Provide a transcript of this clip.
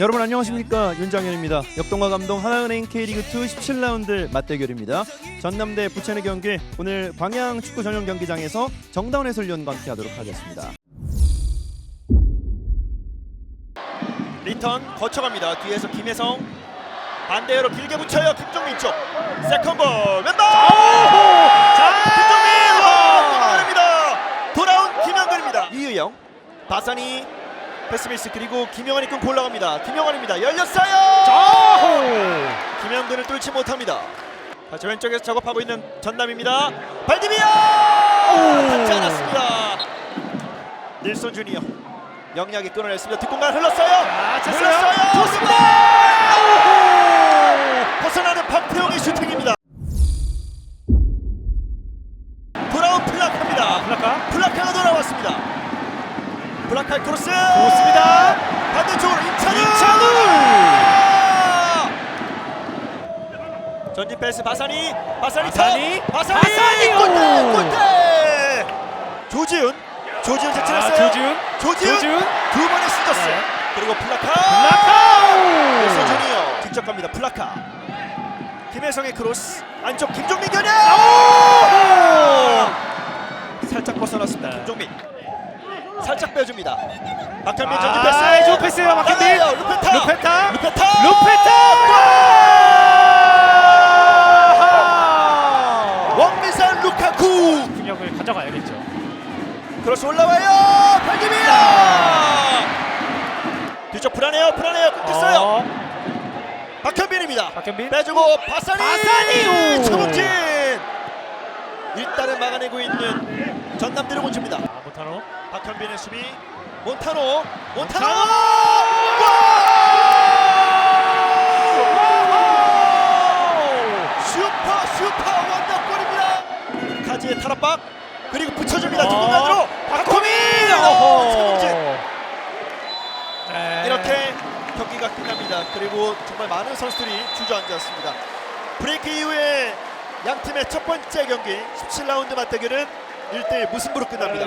여러분 안녕하십니까 윤장현입니다. 역동과 감동 하나은행 K리그 2 17라운드 맞대결입니다. 전남대 부천의 경기 오늘 광양 축구 전용 경기장에서 정다운 해설위원과 함께하도록 하겠습니다. 리턴 거쳐갑니다. 뒤에서 김혜성 반대로 길게 붙여요. 김종민 쪽 세컨볼 왼발 자 김종민 와 막아냅니다. 돌아온 김영근입니다. 이유영 바사니 패스미스 그리고 김영환이 끊고 올라갑니다. 김영환입니다. 열렸어요. 김영근을 뚫지 못합니다. 다시 왼쪽에서 작업하고 있는 전남입니다. 발디비아 닿지 않았습니다. 닐손 주니어 영리하게 끊어냈습니다. 뒷공간 흘렀어요. 흘렀어요. 좋습니다. 벗어나는 박태용의 슈팅입니다. 돌아온 플라카입니다. 플라카 플라카가 돌아왔습니다. 플라카의 크로스. 좋습니다. 반대쪽으로 임찬우. 임찬우! 전진 패스 바사니. 바사니. 바사니. 타. 바사니. 바사니! 골대. 오! 골대. 조지훈. 조지훈 아, 제출했어요. 조지훈 조지훈. 조지훈 두 번의 쓰졌어요. 네. 그리고 플라카. 플라카 윌슨 주니어 직접 갑니다. 플라카. 김혜성의 크로스. 안쪽 김종민 견야. 살짝 벗어났습니다. 김종민. 살짝 빼줍니다. 박현민 전진 패스. 아, 좋은 패스예요, 박현민. 나가요. 루페타. 루페타 루페타. 루페타 원미산 루카쿠. 공격을 가져가야겠죠 크로스 올라와요. 팔기미야. 뒤쪽 불안해요. 불안해요. 끊겼어요. 어, 박현빈입니다. 박현빈 빼주고 바사니. 바사니! 오! 최범진. 일단은 막아내고 있는 전남 드래곤즈입니다. 아, 모타노 박현빈의 수비. 몬타노. 몬타노. 몬타노! 슈퍼 슈퍼 원더골입니다. 카지의 탈압박 그리고 붙여줍니다. 어, 뒷공간으로 박호민. 어허. 어, 최범진. 네. 이렇게 경기가 끝납니다. 그리고 정말 많은 선수들이 주저앉았습니다. 브레이크 이후에 양 팀의 첫 번째 경기 17라운드 맞대결은 1대1 무승부로 끝납니다.